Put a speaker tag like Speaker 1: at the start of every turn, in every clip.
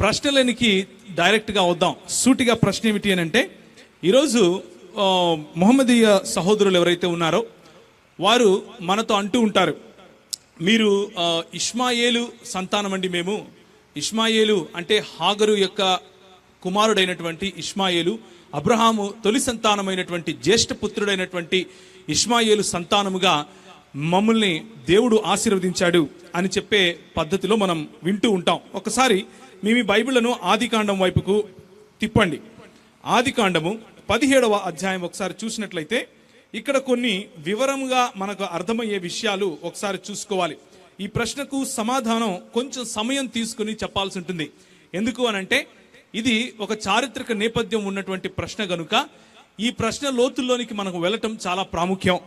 Speaker 1: ప్రశ్నలనికి డైరెక్ట్గా వద్దాం. సూటిగా ప్రశ్న ఏమిటి అని అంటే ఈరోజు మొహమ్మదీయ సహోదరులు ఎవరైతే ఉన్నారో వారు మనతో అంటూ ఉంటారు మీరు ఇష్మాయేలు సంతానం అండి మేము. ఇష్మాయేలు అంటే హాగరు యొక్క కుమారుడైనటువంటి ఇష్మాయేలు అబ్రహాము తొలి సంతానమైనటువంటి జ్యేష్ఠ పుత్రుడైనటువంటి ఇష్మాయేలు సంతానముగా మమ్మల్ని దేవుడు ఆశీర్వదించాడు అని చెప్పే పద్ధతిలో మనం వింటూ ఉంటాం. ఒకసారి మేము బైబిళ్ళను ఆదికాండం వైపుకు తిప్పండి. ఆదికాండము పదిహేడవ అధ్యాయం ఒకసారి చూసినట్లయితే ఇక్కడ కొన్ని వివరంగా మనకు అర్థమయ్యే విషయాలు ఒకసారి చూసుకోవాలి. ఈ ప్రశ్నకు సమాధానం కొంచెం సమయం తీసుకుని చెప్పాల్సి ఉంటుంది. ఎందుకు అనంటే ఇది ఒక చారిత్రక నేపథ్యం ఉన్నటువంటి ప్రశ్న గనుక ఈ ప్రశ్న లోతుల్లోనికి మనకు వెళ్ళటం చాలా ప్రాముఖ్యం.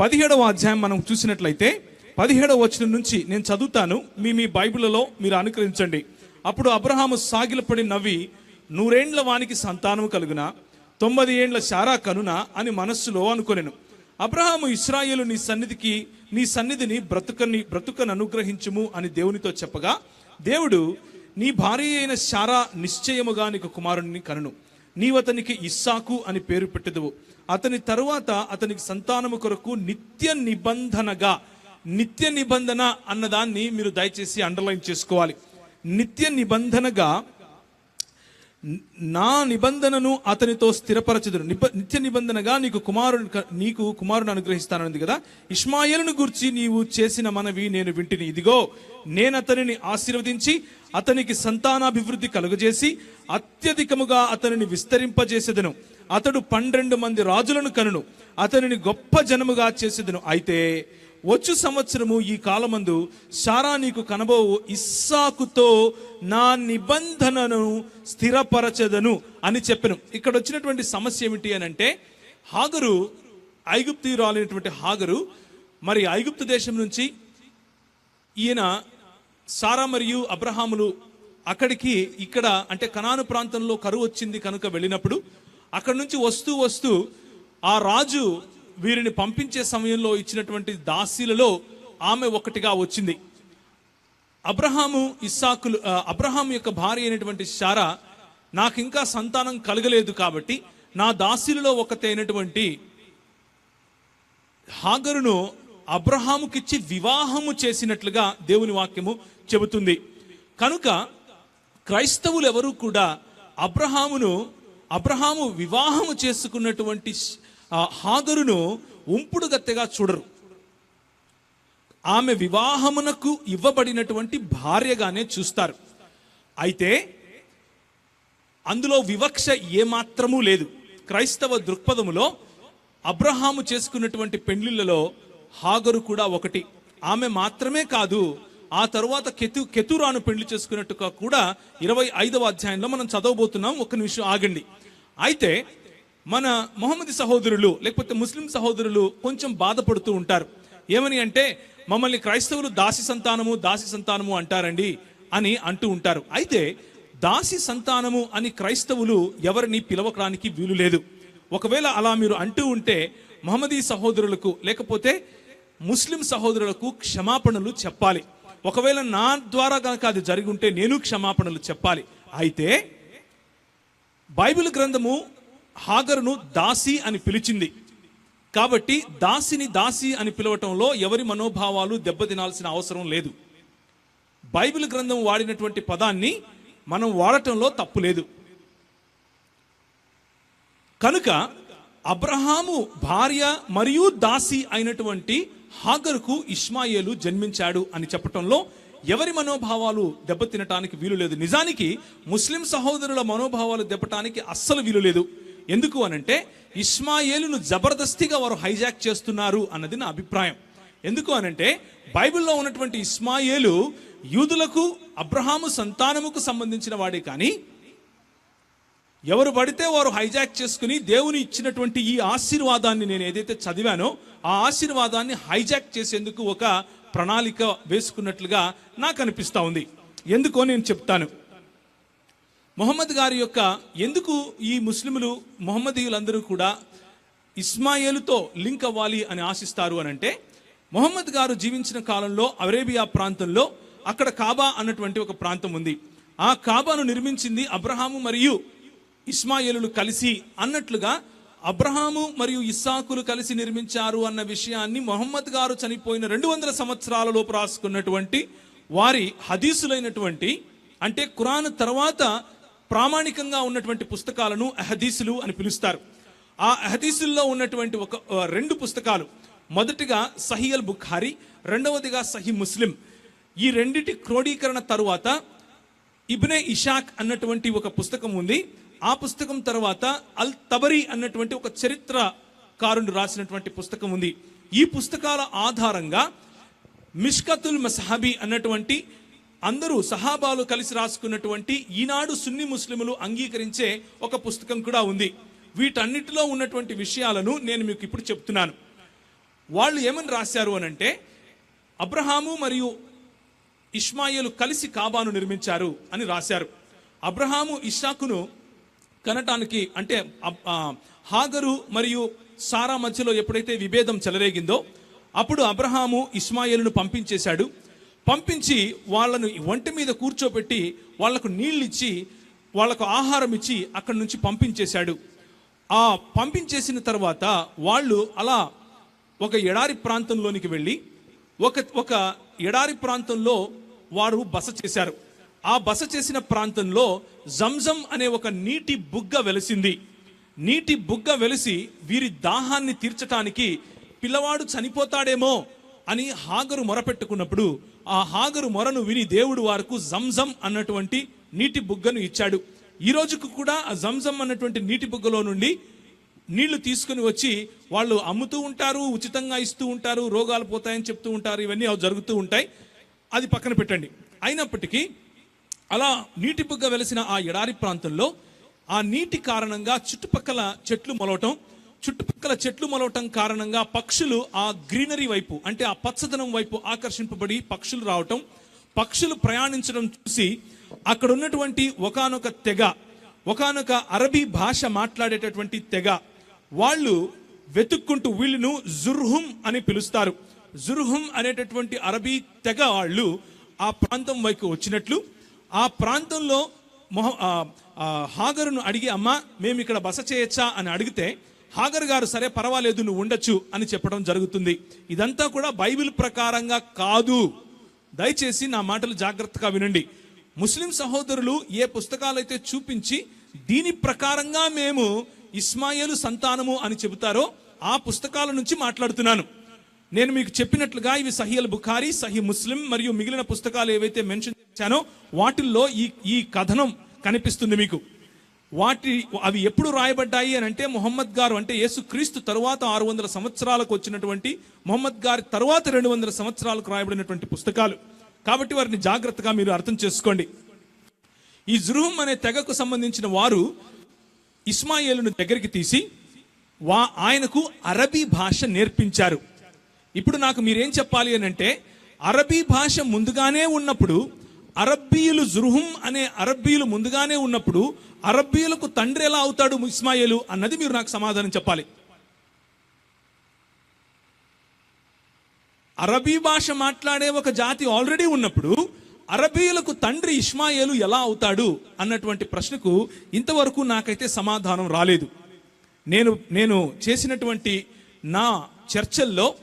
Speaker 1: పదిహేడవ అధ్యాయం మనం చూసినట్లయితే పదిహేడవ వచనం నుంచి నేను చదువుతాను. మీ మీ బైబిల్లో మీరు అనుకరించండి అప్పుడు అబ్రహాము సాగిలపడి నవ్వి నూరేండ్ల వానికి సంతానం కలుగునా? తొమ్మిది ఏండ్ల శారా కనున? అని మనస్సులో అనుకొనెను. అబ్రహాము ఇస్రాయేలు నీ సన్నిధికి నీ సన్నిధిని బ్రతుకని బ్రతుకను అనుగ్రహించుము అని దేవునితో చెప్పగా దేవుడు నీ భార్య అయిన శారా నిశ్చయముగా నీకు కుమారుని కనును. నీవతనికి ఇస్సాకు అని పేరు పెట్టదువు. అతని తరువాత అతనికి సంతానము కొరకు నిత్య నిబంధనగా నిత్య నిబంధన అన్నదాన్ని మీరు దయచేసి అండర్లైన్ చేసుకోవాలి. నిత్య నిబంధనగా నా నిబంధనను అతనితో స్థిరపరచదురు. నిబ- నిత్య నిబంధనగా నీకు కుమారుని నీకు కుమారుని అనుగ్రహిస్తానంది కదా. ఇష్మాయేలును గురించి నీవు చేసిన మనవి నేను వింటిని. ఇదిగో నేను అతనిని ఆశీర్వదించి అతనికి సంతానాభివృద్ధి కలుగజేసి అత్యధికముగా అతనిని విస్తరింపజేసేదను. అతడు పన్నెండు మంది రాజులను కనును. అతనిని గొప్ప జనముగా చేసేదను. అయితే వచ్చు సంవత్సరము ఈ కాలమందు శారా నీకు కనబోవు ఇస్సాకుతో నా నిబంధనను స్థిరపరచదను అని చెప్పను. ఇక్కడ వచ్చినటువంటి సమస్య ఏమిటి అని అంటే హాగరు ఐగుప్తిరాలైనటువంటి హాగరు మరి ఐగుప్తు దేశం నుంచి ఈయన సారా మరియు అబ్రహాములు అక్కడికి ఇక్కడ అంటే కనాను ప్రాంతంలో కరువు వచ్చింది కనుక వెళ్ళినప్పుడు అక్కడి నుంచి వస్తూ వస్తూ ఆ రాజు వీరిని పంపించే సమయంలో ఇచ్చినటువంటి దాసీలలో ఆమె ఒకటిగా వచ్చింది. అబ్రహాము ఇస్సాకులు అబ్రహాం యొక్క భార్య అయినటువంటి శారా నాకు ఇంకా సంతానం కలగలేదు కాబట్టి నా దాసీలలో ఒకటి అయినటువంటి హాగరును అబ్రహాముకిచ్చి వివాహము చేసినట్లుగా దేవుని వాక్యము చెబుతుంది. కనుక క్రైస్తవులు ఎవరు కూడా అబ్రహామును అబ్రహాము వివాహము చేసుకున్నటువంటి ఆ, హాగరును ఉంపుడు గత్తెగా చూడరు. ఆమె వివాహమునకు ఇవ్వబడినటువంటి భార్యగానే చూస్తారు. అయితే అందులో వివక్ష ఏమాత్రమూ లేదు. క్రైస్తవ దృక్పథములో అబ్రహాము చేసుకున్నటువంటి పెండ్లిళ్ళలో హాగరు కూడా ఒకటి. ఆమె మాత్రమే కాదు ఆ తరువాత కెతు కెతురాను పెళ్ళి చేసుకున్నట్టుగా కూడా ఇరవై ఐదవ అధ్యాయంలో మనం చదవబోతున్నాం. ఒక నిమిషం ఆగండి. అయితే మన మొహమ్మదీ సహోదరులు లేకపోతే ముస్లిం సహోదరులు కొంచెం బాధపడుతూ ఉంటారు. ఏమని అంటే మమ్మల్ని క్రైస్తవులు దాసి సంతానము దాసి సంతానము అంటారండి అని అంటూ ఉంటారు. అయితే దాసి సంతానము అని క్రైస్తవులు ఎవరిని పిలవకడానికి వీలు లేదు. ఒకవేళ అలా మీరు అంటూ ఉంటే మహమ్మదీ సహోదరులకు లేకపోతే ముస్లిం సహోదరులకు క్షమాపణలు చెప్పాలి. ఒకవేళ నా ద్వారా కనుక అది జరిగి ఉంటే నేను క్షమాపణలు చెప్పాలి. అయితే బైబిల్ గ్రంథము హాగరును దాసి అని పిలిచింది. కాబట్టి దాసిని దాసి అని పిలవటంలో ఎవరి మనోభావాలు దెబ్బతినాల్సిన అవసరం లేదు. బైబిల్ గ్రంథం వాడినటువంటి పదాన్ని మనం వాడటంలో తప్పు లేదు. కనుక అబ్రహాము భార్య మరియు దాసి అయినటువంటి హాగర్కు ఇష్మాయేలు జన్మించాడు అని చెప్పటంలో ఎవరి మనోభావాలు దెబ్బతినటానికి వీలు లేదు. నిజానికి ముస్లిం సహోదరుల మనోభావాలు దెబ్బటానికి అస్సలు వీలు లేదు. ఎందుకు అనంటే ఇస్మాయేలును జబర్దస్తిగా వారు హైజాక్ చేస్తున్నారు అన్నది నా అభిప్రాయం. ఎందుకు అనంటే బైబిల్లో ఉన్నటువంటి ఇస్మాయేలు యూదులకు అబ్రహాము సంతానముకు సంబంధించిన వాడే కానీ ఎవరు పడితే వారు హైజాక్ చేసుకుని దేవుని ఇచ్చినటువంటి ఈ ఆశీర్వాదాన్ని నేను ఏదైతే చదివానో ఆ ఆశీర్వాదాన్ని హైజాక్ చేసేందుకు ఒక ప్రణాళిక వేసుకున్నట్లుగా నాకు అనిపిస్తూ ఉంది. ఎందుకో నేను చెప్తాను. మొహమ్మద్ గారి యొక్క ఎందుకు ఈ ముస్లిములు మొహమ్మదీయులందరూ కూడా ఇస్మాయేలుతో లింక్ అవ్వాలి అని ఆశిస్తారు అని అంటే మొహమ్మద్ గారు జీవించిన కాలంలో అరేబియా ప్రాంతంలో అక్కడ కాబా అన్నటువంటి ఒక ప్రాంతం ఉంది. ఆ కాబాను నిర్మించింది అబ్రహాము మరియు ఇస్మాయిలులు కలిసి అన్నట్లుగా అబ్రహాము మరియు ఇస్సాకులు కలిసి నిర్మించారు అన్న విషయాన్ని మొహమ్మద్ గారు చనిపోయిన రెండు వందల సంవత్సరాలలోపు రాసుకున్నటువంటి వారి హదీసులైనటువంటి అంటే ఖురాన్ తర్వాత ప్రామాణికంగా ఉన్నటువంటి పుస్తకాలను అహదీసులు అని పిలుస్తారు. ఆ అహదీసుల్లో ఉన్నటువంటి ఒక రెండు పుస్తకాలు. మొదటిగా సహియల్ బుఖారి రెండవదిగా సహి ముస్లిం. ఈ రెండిటి క్రోడీకరణ తరువాత ఇబ్నే ఇషాక్ అన్నటువంటి ఒక పుస్తకం ఉంది. ఆ పుస్తకం తర్వాత అల్ తబరి అన్నటువంటి ఒక చరిత్రకారుడు రాసినటువంటి పుస్తకం ఉంది. ఈ పుస్తకాల ఆధారంగా మిష్కతుల్ మసహబీ అన్నటువంటి అందరూ సహాబాలు కలిసి రాసుకున్నటువంటి ఈనాడు సున్ని ముస్లిములు అంగీకరించే ఒక పుస్తకం కూడా ఉంది. వీటన్నిటిలో ఉన్నటువంటి విషయాలను నేను మీకు ఇప్పుడు చెప్తున్నాను. వాళ్ళు ఏమని రాశారు అనంటే అబ్రహాము మరియు ఇష్మాయిలు కలిసి కాబాను నిర్మించారు అని రాశారు. అబ్రహాము ఇషాకును కనటానికి అంటే అబ్- హాగరు మరియు సారా మధ్యలో ఎప్పుడైతే విభేదం చెలరేగిందో అప్పుడు అబ్రహాము ఇస్మాయిలును పంపించేశాడు. పంపించి వాళ్ళను ఒంటి మీద కూర్చోబెట్టి వాళ్ళకు నీళ్ళు ఇచ్చి వాళ్ళకు ఆహారం ఇచ్చి అక్కడి నుంచి పంపించేశాడు. ఆ పంపించేసిన తర్వాత వాళ్ళు అలా ఒక ఎడారి ప్రాంతంలోనికి వెళ్ళి ఒక ఒక ఎడారి ప్రాంతంలో వారు బస చేశారు. ఆ బస చేసిన ప్రాంతంలో జంజం అనే ఒక నీటి బుగ్గ వెలిసింది. నీటి బుగ్గ వెలిసి వీరి దాహాన్ని తీర్చటానికి పిల్లవాడు చనిపోతాడేమో అని హాగరు మొరపెట్టుకున్నప్పుడు ఆ హాగరు మొరను విని దేవుడు వారికి జంజం అన్నటువంటి నీటి బుగ్గను ఇచ్చాడు. ఈ రోజుకు కూడా ఆ జంజం అన్నటువంటి నీటి బుగ్గలో నుండి నీళ్ళు తీసుకుని వచ్చి వాళ్ళు అమ్ముతూ ఉంటారు ఉచితంగా ఇస్తూ ఉంటారు రోగాలు పోతాయని చెప్తూ ఉంటారు ఇవన్నీ అవి జరుగుతూ ఉంటాయి. అది పక్కన పెట్టండి. అయినప్పటికీ అలా నీటి బుగ్గ వెలిసిన ఆ ఎడారి ప్రాంతంలో ఆ నీటి కారణంగా చుట్టుపక్కల చెట్లు మొలవటం చుట్టుపక్కల చెట్లు మొలవటం కారణంగా పక్షులు ఆ గ్రీనరీ వైపు అంటే ఆ పచ్చదనం వైపు ఆకర్షింపబడి పక్షులు రావటం పక్షులు ప్రయాణించడం చూసి అక్కడ ఉన్నటువంటి ఒకానొక తెగ ఒకానొక అరబీ భాష మాట్లాడేటటువంటి తెగ వాళ్ళు వెతుక్కుంటూ వీళ్ళను జుర్హుం అని పిలుస్తారు. జుర్హుం అనేటటువంటి అరబీ తెగ వాళ్ళు ఆ ప్రాంతం వైపు వచ్చినట్లు ఆ ప్రాంతంలో మొహ హాగరును అడిగి అమ్మా మేము ఇక్కడ బస చేయొచ్చా? అని అడిగితే హాగర్ గారు సరే పర్వాలేదు నువ్వు ఉండొచ్చు అని చెప్పడం జరుగుతుంది. ఇదంతా కూడా బైబిల్ ప్రకారంగా కాదు. దయచేసి నా మాటలు జాగ్రత్తగా వినండి. ముస్లిం సహోదరులు ఏ పుస్తకాలైతే చూపించి దీని ప్రకారంగా మేము ఇస్మాయిలు సంతానము అని చెబుతారో ఆ పుస్తకాల నుంచి మాట్లాడుతున్నాను. నేను మీకు చెప్పినట్లుగా ఇవి సహియల్ బుఖారీ సహి ముస్లిం మరియు మిగిలిన పుస్తకాలు ఏవైతే మెన్షన్ చేశానో వాటిల్లో ఈ ఈ కథనం కనిపిస్తుంది మీకు. వాటి అవి ఎప్పుడు రాయబడ్డాయి అని అంటే మొహమ్మద్ గారు అంటే యేసు క్రీస్తు తరువాత ఆరు వందల సంవత్సరాలకు వచ్చినటువంటి మొహమ్మద్ గారి తరువాత రెండు వందల సంవత్సరాలకు రాయబడినటువంటి పుస్తకాలు. కాబట్టి వారిని జాగ్రత్తగా మీరు అర్థం చేసుకోండి. ఈ జురుహం అనే తెగకు సంబంధించిన వారు ఇస్మాయిలును దగ్గరికి తీసి వా ఆయనకు అరబీ భాష నేర్పించారు. ఇప్పుడు నాకు మీరేం చెప్పాలి అని అంటే అరబీ భాష ముందుగానే ఉన్నప్పుడు అరబ్బీయులు జురుహుం అనే అరబ్బీయులు ముందుగానే ఉన్నప్పుడు అరబ్బీలకు తండ్రి ఎలా అవుతాడు ఇస్మాయిలు అన్నది మీరు నాకు సమాధానం చెప్పాలి. అరబీ భాష మాట్లాడే ఒక జాతి ఆల్రెడీ ఉన్నప్పుడు అరబీయులకు తండ్రి ఇస్మాయిలు ఎలా అవుతాడు అన్నటువంటి ప్రశ్నకు ఇంతవరకు నాకైతే సమాధానం రాలేదు. నేను నేను చేసినటువంటి నా చర్చల్లో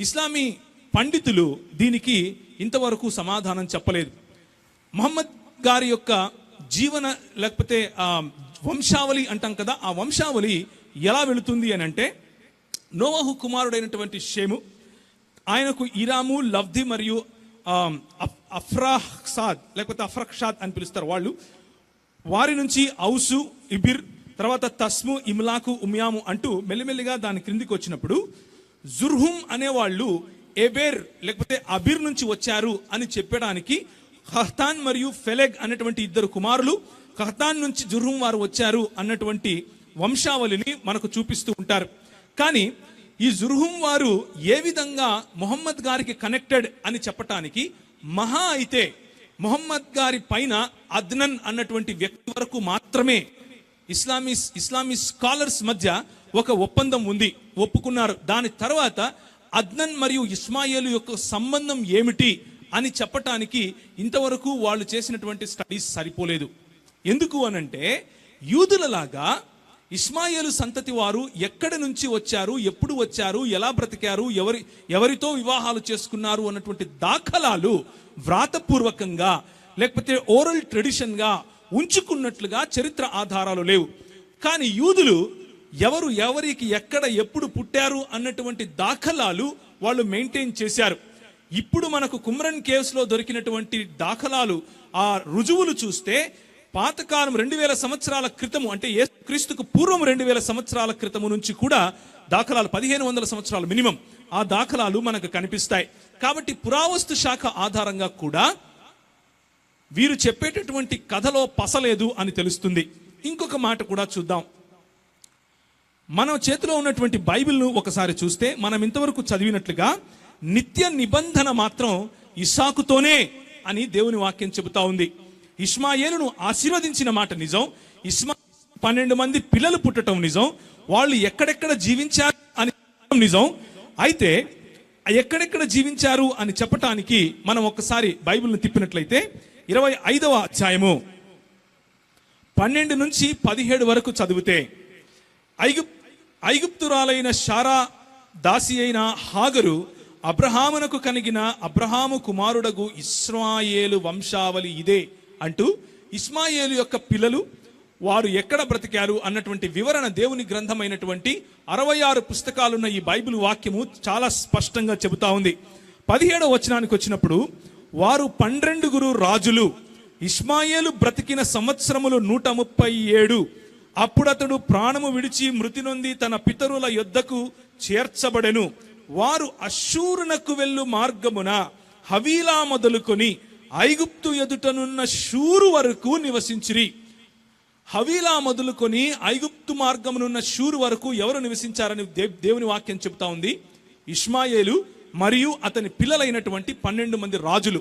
Speaker 1: ఇస్లామీ పండితులు దీనికి ఇంతవరకు సమాధానం చెప్పలేదు. మహమ్మద్ గారి యొక్క జీవన లేకపోతే వంశావళి అంటాం కదా ఆ వంశావళి ఎలా వెళుతుంది అని అంటే నోవహు కుమారుడైనటువంటి షేము ఆయనకు ఇరాము లబ్ధి మరియు అఫ్- అఫ్రాహ్సాద్ లేకపోతే అఫ్రక్షాద్ అని పిలుస్తారు వాళ్ళు. వారి నుంచి ఔసు ఇబిర్ తర్వాత తస్ము ఇమ్లాకు ఉమ్యాము అంటూ మెల్లిమెల్లిగా దాని క్రిందికి వచ్చినప్పుడు జుర్హుం అనేవాళ్ళు ఎబేర్ లేకపోతే అబిర్ నుంచి వచ్చారు అని చెప్పడానికి ఖహతాన్ మరియు ఫెలెగ్ అనేటువంటి ఇద్దరు కుమారులు ఖహతాన్ నుంచి జుర్హుం వారు వచ్చారు అన్నటువంటి వంశావళిని మనకు చూపిస్తూ ఉంటారు. కానీ ఈ జుర్హుం వారు ఏ విధంగా మొహమ్మద్ గారికి కనెక్టెడ్ అని చెప్పటానికి మహా అయితే మొహమ్మద్ గారి పైన అద్నన్ అన్నటువంటి వ్యక్తి వరకు మాత్రమే ఇస్లామీ ఇస్లామీ స్కాలర్స్ మధ్య ఒక ఒప్పందం ఉంది. ఒప్పుకున్నారు. దాని తర్వాత అద్నన్ మరియు ఇస్మాయిల్ యొక్క సంబంధం ఏమిటి అని చెప్పటానికి ఇంతవరకు వాళ్ళు చేసినటువంటి స్టడీస్ సరిపోలేదు. ఎందుకు అనంటే యూదులలాగా ఇస్మాయేలు సంతతి వారు ఎక్కడి నుంచి వచ్చారు ఎప్పుడు వచ్చారు ఎలా బ్రతికారు ఎవరి ఎవరితో వివాహాలు చేసుకున్నారు అన్నటువంటి దాఖలాలు వ్రాతపూర్వకంగా లేకపోతే ఓరల్ ట్రెడిషన్గా ఉంచుకున్నట్లుగా చరిత్ర ఆధారాలు లేవు. కానీ యూదులు ఎవరు ఎవరికి ఎక్కడ ఎప్పుడు పుట్టారు అన్నటువంటి దాఖలాలు వాళ్ళు మెయింటైన్ చేశారు. ఇప్పుడు మనకు కుమ్రన్ కేవ్స్లో దొరికినటువంటి దాఖలాలు ఆ రుజువులు చూస్తే పాతకాలం రెండు వేల సంవత్సరాల క్రితము అంటే ఏ క్రీస్తుకు పూర్వం రెండు వేల సంవత్సరాల క్రితము నుంచి కూడా దాఖలాలు పదిహేను వందల సంవత్సరాలు మినిమం ఆ దాఖలాలు మనకు కనిపిస్తాయి. కాబట్టి పురావస్తు శాఖ ఆధారంగా కూడా వీరు చెప్పేటటువంటి కథలో పసలేదు అని తెలుస్తుంది. ఇంకొక మాట కూడా చూద్దాం. మన చేతిలో ఉన్నటువంటి బైబిల్ను ఒకసారి చూస్తే మనం ఇంతవరకు చదివినట్లుగా నిత్య నిబంధన మాత్రం ఇసాకుతోనే అని దేవుని వాక్యం చెబుతా ఉంది. ఇస్మాయేలును ఆశీర్వదించిన మాట నిజం. ఇస్మా పన్నెండు మంది పిల్లలు పుట్టడం నిజం. వాళ్ళు ఎక్కడెక్కడ జీవించారు అని నిజం. అయితే ఎక్కడెక్కడ జీవించారు అని చెప్పటానికి మనం ఒకసారి బైబిల్ను తిప్పినట్లయితే ఇరవై ఐదవ అధ్యాయము. పన్నెండు నుంచి పదిహేడు వరకు చదివితే ఐగుప్ ఐగుప్తురాలైన షారా దాసి అయిన హాగరు అబ్రహామునకు కలిగిన అబ్రహాము కుమారుడగు ఇస్మాయేలు వంశావళి ఇదే అంటూ ఇస్మాయేలు యొక్క పిల్లలు వారు ఎక్కడ బ్రతికారు అన్నటువంటి వివరణ దేవుని గ్రంథమైనటువంటి అరవై ఆరు పుస్తకాలున్న ఈ బైబిల్ వాక్యము చాలా స్పష్టంగా చెబుతా ఉంది. పదిహేడవ వచనానికి వచ్చినప్పుడు వారు పన్నెండుగురు రాజులు ఇస్మాయేలు బ్రతికిన సంవత్సరములు నూట ముప్పై ఏడు. అప్పుడతడు ప్రాణము విడిచి మృతి నొంది తన పితరుల యొద్దకు చేర్చబడెను. వారు అశూరునకు వెళ్ళు మార్గమున హవీలా మొదలుకొని ఐగుప్తు ఎదుటనున్న షూరు వరకు నివసించిరి. హవీలా మొదలుకొని ఐగుప్తు మార్గమునున్న షూరు వరకు ఎవరు నివసించారని దే- దేవుని వాక్యం చెబుతా ఉంది. ఇష్మాయేలు మరియు అతని పిల్లలైనటువంటి పన్నెండు మంది రాజులు.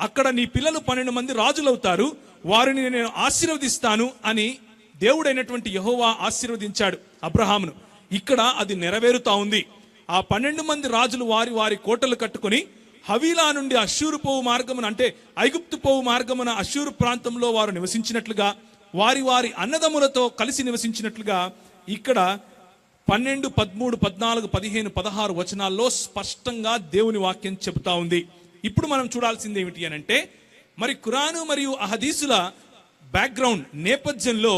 Speaker 1: అక్కడ నీ పిల్లలు పన్నెండు మంది రాజులవుతారు. వారిని నేను ఆశీర్వదిస్తాను అని దేవుడైనటువంటి యహోవా ఆశీర్వదించాడు అబ్రహామును. ఇక్కడ అది నెరవేరుతా ఉంది. ఆ పన్నెండు మంది రాజులు వారి వారి కోటలు కట్టుకొని హవీలా నుండి అశ్షూరు పోవు మార్గమున అంటే ఐగుప్తు పోవు మార్గమున అశ్షూరు ప్రాంతంలో వారు నివసించినట్లుగా వారి వారి అన్నదమ్ములతో కలిసి నివసించినట్లుగా ఇక్కడ పన్నెండు పదమూడు పద్నాలుగు పదిహేను పదహారు వచనాల్లో స్పష్టంగా దేవుని వాక్యం చెబుతా ఉంది. ఇప్పుడు మనం చూడాల్సింది ఏమిటి అని అంటే మరి కురాను మరియు అహదీసుల బ్యాక్గ్రౌండ్ నేపథ్యంలో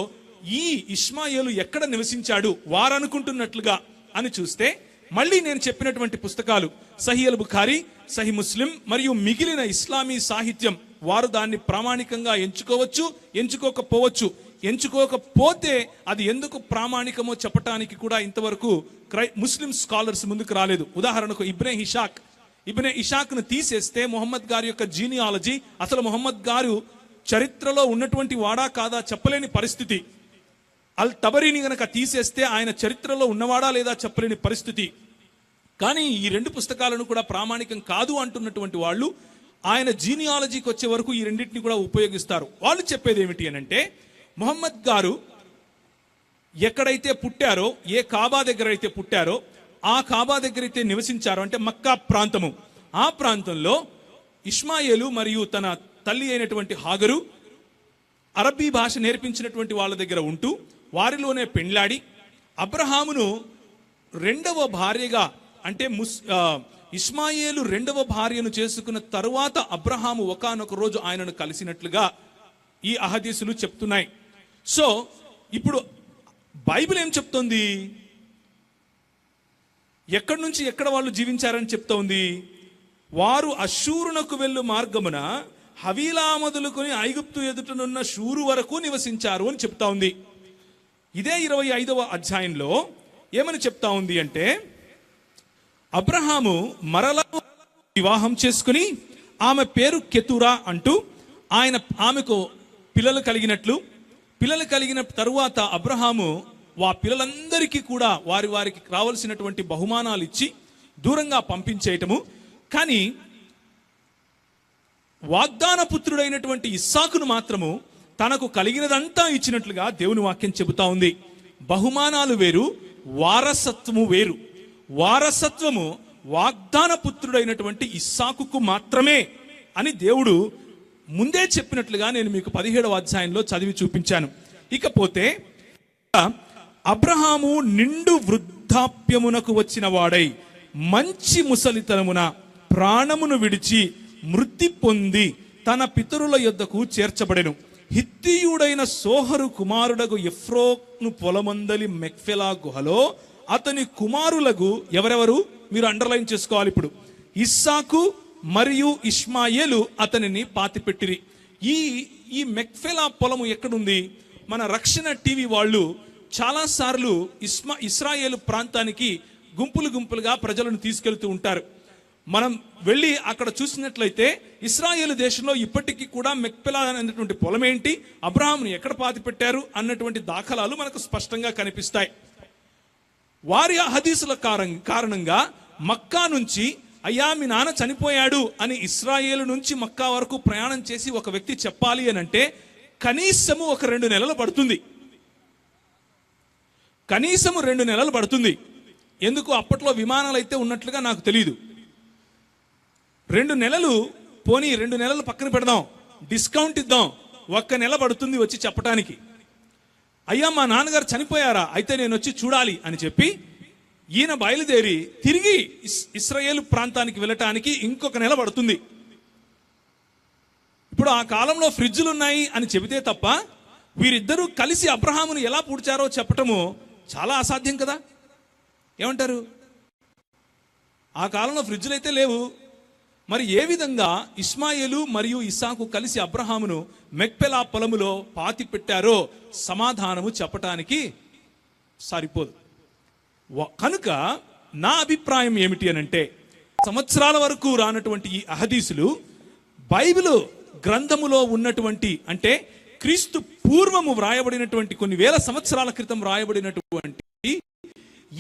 Speaker 1: ఈ ఇస్మాయేలు ఎక్కడ నివసించాడు వారనుకుంటున్నట్లుగా అని చూస్తే మళ్ళీ నేను చెప్పినటువంటి పుస్తకాలు సహీ అల్ బుఖారీ సహీ ముస్లిం మరియు మిగిలిన ఇస్లామీ సాహిత్యం. వారు దాన్ని ప్రామాణికంగా ఎంచుకోవచ్చు ఎంచుకోకపోవచ్చు. ఎంచుకోకపోతే అది ఎందుకు ప్రామాణికమో చెప్పటానికి కూడా ఇంతవరకు క్రై ముస్లిం స్కాలర్స్ ముందుకు రాలేదు. ఉదాహరణకు ఇబ్నే హిషాక్ ఇబ్నే ఇషాక్ను తీసేస్తే మొహమ్మద్ గారి యొక్క జీనియాలజీ అసలు మొహమ్మద్ గారు చరిత్రలో ఉన్నటువంటి వాడా కాదా చెప్పలేని పరిస్థితి. అల్ తబరీని గనక తీసేస్తే ఆయన చరిత్రలో ఉన్నవాడా లేదా చెప్పలేని పరిస్థితి. కానీ ఈ రెండు పుస్తకాలను కూడా ప్రామాణికం కాదు అంటున్నటువంటి వాళ్ళు ఆయన జీనియాలజీకి వచ్చే వరకు ఈ రెండింటిని కూడా ఉపయోగిస్తారు. వాళ్ళు చెప్పేది ఏమిటి అని అంటే మొహమ్మద్ గారు ఎక్కడైతే పుట్టారో ఏ కాబా దగ్గర అయితే పుట్టారో ఆ కాబా దగ్గర అయితే నివసించారో అంటే మక్కా ప్రాంతము. ఆ ప్రాంతంలో ఇస్మాయేలు మరియు తన తల్లి అయినటువంటి హాగరు అరబీ భాష నేర్పించినటువంటి వాళ్ళ దగ్గర ఉంటూ వారిలోనే పెండ్లాడి అబ్రహామును రెండవ భార్యగా అంటే ముస్ ఇస్మాయేలు రెండవ భార్యను చేసుకున్న తరువాత అబ్రహాము ఒకానొక రోజు ఆయనను కలిసినట్లుగా ఈ అహదీసులు చెప్తున్నాయి. సో ఇప్పుడు బైబిల్ ఏం చెప్తోంది? ఎక్కడి నుంచి ఎక్కడ వాళ్ళు జీవించారని చెప్తోంది? వారు అశూరునకు వెళ్ళు మార్గమున హవీలా మొదలుకొని ఐగుప్తు ఎదుటనున్న షూరు వరకు నివసించారు అని చెప్తా ఉంది. ఇదే ఇరవై ఐదవ అధ్యాయంలో ఏమని చెప్తా ఉంది అంటే అబ్రహాము మరలా వివాహం చేసుకుని ఆమె పేరు కెతురా అంటూ ఆయన ఆమెకు పిల్లలు కలిగినట్లు. పిల్లలు కలిగిన తరువాత అబ్రహాము వా పిల్లలందరికీ కూడా వారి వారికి రావాల్సినటువంటి బహుమానాలు ఇచ్చి దూరంగా పంపించేయటము. కానీ వాగ్దాన పుత్రుడైనటువంటి ఇస్సాకును మాత్రము తనకు కలిగినదంతా ఇచ్చినట్లుగా దేవుని వాక్యం చెబుతా ఉంది. బహుమానాలు వేరు వారసత్వము వేరు. వారసత్వము వాగ్దాన పుత్రుడైనటువంటి ఇస్సాకుకు మాత్రమే అని దేవుడు ముందే చెప్పినట్లుగా నేను మీకు పదిహేడవ అధ్యాయంలో చదివి చూపించాను. ఇకపోతే అబ్రహాము నిండు వృద్ధాప్యమునకు వచ్చిన వాడై మంచి ముసలితనమున ప్రాణమును విడిచి మృతి పొంది తన పితరుల యొద్దకు చేర్చబడెను. హిత్తియుడైన సోహరు కుమారుడగు ఎఫ్రోను పొలమందలి మెక్ఫెలా గుహలో అతని కుమారులకు ఎవరెవరు? మీరు అండర్లైన్ చేసుకోవాలి ఇప్పుడు. ఇస్సాకు మరియు ఇష్మాయేలు అతనిని పాతిపెట్టిరి. ఈ ఈ మెక్ఫెలా పొలము ఎక్కడుంది? మన రక్షణ టీవీ వాళ్ళు చాలాసార్లు ఇస్మా ఇస్రాయేలు ప్రాంతానికి గుంపులు గుంపులుగా ప్రజలను తీసుకెళ్తూ ఉంటారు. మనం వెళ్ళి అక్కడ చూసినట్లయితే ఇస్రాయేల్ దేశంలో ఇప్పటికీ కూడా మెక్పెలా అనేటువంటి పొలం ఏంటి అబ్రహాంను ఎక్కడ పాతి పెట్టారు అన్నటువంటి దాఖలాలు మనకు స్పష్టంగా కనిపిస్తాయి. వారి హదీసుల కారణంగా మక్కా నుంచి అయ్యా మీ నాన్న చనిపోయాడు అని ఇస్రాయేలు నుంచి మక్కా వరకు ప్రయాణం చేసి ఒక వ్యక్తి చెప్పాలి అని అంటే కనీసము ఒక రెండు నెలలు పడుతుంది. కనీసము రెండు నెలలు పడుతుంది. ఎందుకు? అప్పట్లో విమానాలు అయితే ఉన్నట్లుగా నాకు తెలియదు రెండు నెలలు పోనీ రెండు నెలలు పక్కన పెడదాం డిస్కౌంట్ ఇద్దాం ఒక్క నెల పడుతుంది వచ్చి చెప్పటానికి. అయ్యా మా నాన్నగారు చనిపోయారా? అయితే నేను వచ్చి చూడాలి అని చెప్పి ఈయన బయలుదేరి తిరిగి ఇస్రాయేల్ ప్రాంతానికి వెళ్ళటానికి ఇంకొక నెల పడుతుంది. ఇప్పుడు ఆ కాలంలో ఫ్రిడ్జులు ఉన్నాయి అని చెబితే తప్ప వీరిద్దరూ కలిసి అబ్రహామును ఎలా పూడ్చారో చెప్పటము చాలా అసాధ్యం కదా? ఏమంటారు? ఆ కాలంలో ఫ్రిడ్జులు అయితే లేవు. మరి ఏ విధంగా ఇస్మాయిలు మరియు ఇస్సాకు కలిసి అబ్రహామును మెక్పెలా పొలములో పాతి పెట్టారో సమాధానము చెప్పటానికి సరిపోదు. కనుక నా అభిప్రాయం ఏమిటి అనంటే సంవత్సరాల వరకు రానటువంటి ఈ అహదీసులు బైబిల్ గ్రంథములో ఉన్నటువంటి అంటే క్రీస్తు పూర్వము వ్రాయబడినటువంటి కొన్ని వేల సంవత్సరాల క్రితం వ్రాయబడినటువంటి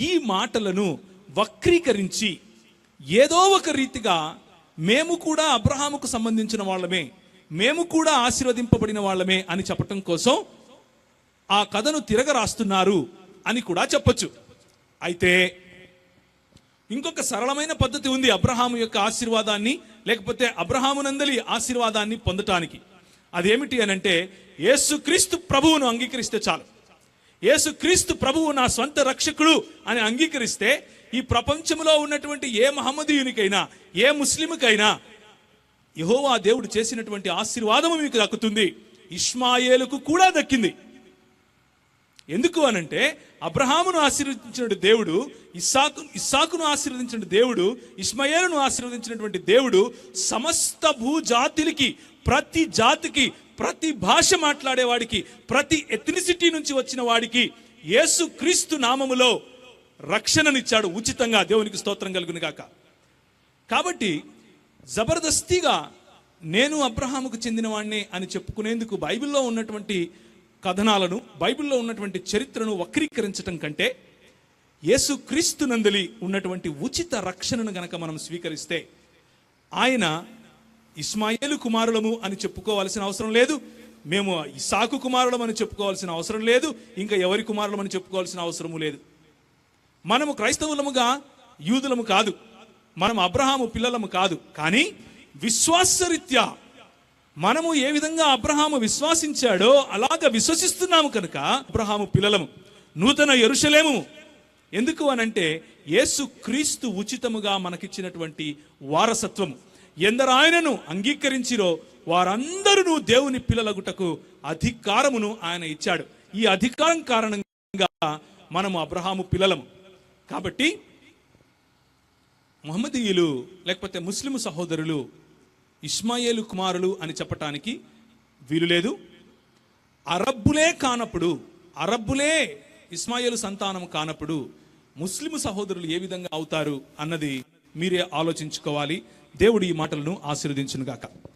Speaker 1: ఈ మాటలను వక్రీకరించి ఏదో ఒక రీతిగా మేము కూడా అబ్రహాముకు సంబంధించిన వాళ్ళమే. మేము కూడా ఆశీర్వదింపబడిన వాళ్ళమే అని చెప్పటం కోసం ఆ కథను తిరగ రాస్తున్నారు అని కూడా చెప్పొచ్చు. అయితే ఇంకొక సరళమైన పద్ధతి ఉంది అబ్రహాము యొక్క ఆశీర్వాదాన్ని లేకపోతే అబ్రహామునందలి ఆశీర్వాదాన్ని పొందటానికి. అదేమిటి అంటే యేసుక్రీస్తు ప్రభువును అంగీకరిస్తే చాలు. యేసుక్రీస్తు ప్రభువు నా స్వంత రక్షకుడు అని అంగీకరిస్తే ఈ ప్రపంచంలో ఉన్నటువంటి ఏ మహమ్మదీయునికైనా ఏ ముస్లింకైనా యెహోవా దేవుడు చేసినటువంటి ఆశీర్వాదము మీకు దక్కుతుంది. ఇష్మాయేలుకు కూడా దక్కింది. ఎందుకు అనంటే అబ్రహామును ఆశీర్వదించిన దేవుడు ఇస్సాకు ఇస్సాకును ఆశీర్వదించిన దేవుడు ఇస్మాయేలును ఆశీర్వదించినటువంటి దేవుడు సమస్త భూజాతులకి ప్రతి జాతికి ప్రతి భాష మాట్లాడేవాడికి ప్రతి ఎథ్నిసిటీ నుంచి వచ్చిన వాడికి యేసు క్రీస్తు నామములో రక్షణనిచ్చాడు ఉచితంగా దేవునికి స్తోత్రం కలుగును గాక కాబట్టి జబర్దస్తిగా నేను అబ్రహాముకు చెందినవాణ్ణి అని చెప్పుకునేందుకు బైబిల్లో ఉన్నటువంటి కథనాలను బైబిల్లో ఉన్నటువంటి చరిత్రను వక్రీకరించటం కంటే యేసు క్రీస్తు నందలి ఉన్నటువంటి ఉచిత రక్షణను గనక మనం స్వీకరిస్తే ఆయన ఇస్మాయేలు కుమారులము అని చెప్పుకోవాల్సిన అవసరం లేదు మేము ఇసాకు కుమారులం అని చెప్పుకోవాల్సిన అవసరం లేదు ఇంకా ఎవరి కుమారులం అని చెప్పుకోవాల్సిన అవసరము లేదు. మనము క్రైస్తవులముగా యూదులము కాదు. మనం అబ్రహాము పిల్లలము కాదు. కానీ విశ్వాసరీత్యా మనము ఏ విధంగా అబ్రహాము విశ్వాసించాడో అలాగ విశ్వసిస్తున్నాము కనుక అబ్రహాము పిల్లలము నూతన ఎరుషలేము ఎందుకు అనంటే యేసు క్రీస్తు ఉచితముగా మనకిచ్చినటువంటి వారసత్వము. ఎందరు ఆయనను అంగీకరించిరో వారందరూ దేవుని పిల్లలగుటకు అధికారమును ఆయన ఇచ్చాడు. ఈ అధికారం కారణంగా మనము అబ్రహాము పిల్లలము. కాబట్టి మహమ్మదీయులు లేకపోతే ముస్లిం సహోదరులు ఇస్మాయేలు కుమారులు అని చెప్పటానికి వీలు లేదు. అరబ్బులే కానప్పుడు అరబ్బులే ఇస్మాయేలు సంతానం కానప్పుడు ముస్లిం సహోదరులు ఏ విధంగా అవుతారు అన్నది మీరే ఆలోచించుకోవాలి. దేవుడు ఈ మాటలను ఆశీర్వదించునుగాక.